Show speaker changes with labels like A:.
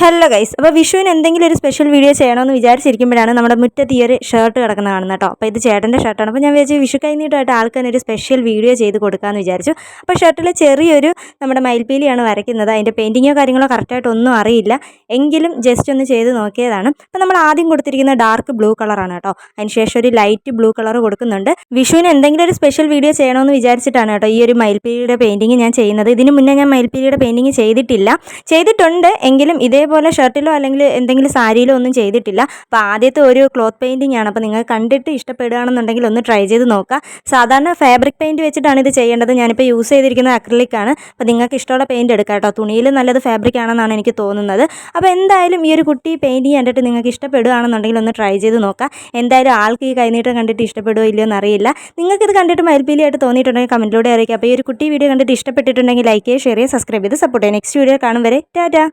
A: Hello guys അപ്പോൾ വിഷുവിന് എന്തെങ്കിലും ഒരു സ്പെഷ്യൽ വീഡിയോ ചെയ്യണമെന്ന് വിചാരിച്ചിരിക്കുമ്പോഴാണ് നമ്മുടെ മുറ്റത്ത് ഈ ഒരു ഷർട്ട് കിടക്കുന്ന കാണുന്നത് കേട്ടോ. അപ്പോൾ ഇത് ചേട്ടന്റെ ഷർട്ടാണ് അപ്പോൾ ഞാൻ വിചാരിച്ചു വിഷു കഴിഞ്ഞിട്ടായിട്ട് ആൾക്കാർ ഒരു സ്പെഷ്യൽ വീഡിയോ ചെയ്ത് കൊടുക്കാമെന്ന് വിചാരിച്ചു. അപ്പോൾ ഷർട്ടിൽ ചെറിയൊരു നമ്മുടെ മയിൽപ്പീലിയാണ് വരയ്ക്കുന്നത്. അതിന്റെ പെയിന്റിങ്ങോ കാര്യങ്ങളോ കറക്റ്റായിട്ട് ഒന്നും അറിയില്ല. എങ്കിലും ജസ്റ്റ് ഒന്ന് ചെയ്ത് നോക്കിയതാണ്. അപ്പോൾ നമ്മൾ ആദ്യം കൊടുത്തിരിക്കുന്ന ഡാർക്ക് ബ്ലൂ കളറാണ് കേട്ടോ. അതിന് ശേഷം ഒരു ലൈറ്റ് ബ്ലൂ കളർ കൊടുക്കുന്നുണ്ട്. വിഷുവിന് എന്തെങ്കിലും ഒരു സ്പെഷ്യൽ വീഡിയോ ചെയ്യണമെന്ന് വിചാരിച്ചിട്ടാണ് കേട്ടോ ഈ ഒരു മയിൽപ്പീലിയുടെ പെയിന്റിങ് ഞാൻ ചെയ്യുന്നത്. ഇതിന് മുന്നേ ഞാൻ മയിൽപ്പീലിയുടെ പെയിന്റിങ് ചെയ്തിട്ടില്ല. ചെയ്തിട്ടുണ്ട്. എങ്കിലും ഇതേപോലെ ഷർട്ടിലോ അല്ലെങ്കിൽ എന്തെങ്കിലും സാരിയിലോ ഒന്നും ചെയ്തിട്ടില്ല. അപ്പോൾ ആദ്യത്തെ ഒരു ക്ലോത്ത് പെയിന്റിംഗ് ആണ്. അപ്പോൾ നിങ്ങൾ കണ്ടിട്ട് ഇഷ്ടപ്പെടുകയാണെന്നുണ്ടെങ്കിൽ ഒന്ന് ട്രൈ ചെയ്ത് നോക്കുക. സാധാരണ ഫാബ്രിക് പെയിന്റ് വെച്ചിട്ടാണ് ഇത് ചെയ്യേണ്ടത്. ഞാനിപ്പോൾ യൂസ് ചെയ്തിരിക്കുന്നത് അക്രലിക് ആണ്. അപ്പോൾ നിങ്ങൾക്ക് ഇഷ്ടമുള്ള പെയിന്റ് എടുക്കാം കേട്ടോ. തുണിയിൽ നല്ലത് ഫാബ്രിക് ആണെന്നാണ് എനിക്ക് തോന്നുന്നത്. അപ്പോൾ എന്തായാലും ഈ ഒരു കുട്ടി പെയിന്റിങ് കണ്ടിട്ട് നിങ്ങൾക്ക് ഇഷ്ടപ്പെടുകയാണെന്നുണ്ടെങ്കിൽ ഒന്ന് ട്രൈ ചെയ്ത് നോക്കുക. എന്തായാലും ആൾക്ക് ഈ കൈനീട്ടം കണ്ടിട്ട് ഇഷ്ടപ്പെടുമോ ഇല്ലയോ എന്നറിയില്ല. ഇത് കണ്ടിട്ട് മയിൽപ്പീലിയായിട്ട് തോന്നിയിട്ടുണ്ടെങ്കിൽ കമന്റിലൂടെ അറിയിക്കുക. അപ്പോൾ ഈ ഒരു കുട്ടി വീഡിയോ കണ്ടിട്ട് ഇഷ്ടപ്പെട്ടിട്ടുണ്ടെങ്കിൽ ലൈക്ക് ചെയ്യുക ഷെയർ ചെയ്യുക സബ്സ്ക്രൈബ് ചെയ്ത് സപ്പോർട്ട് ചെയ്യുക. നെക്സ്റ്റ് വീഡിയോ കാണും വരെ. ടാറ്റാ.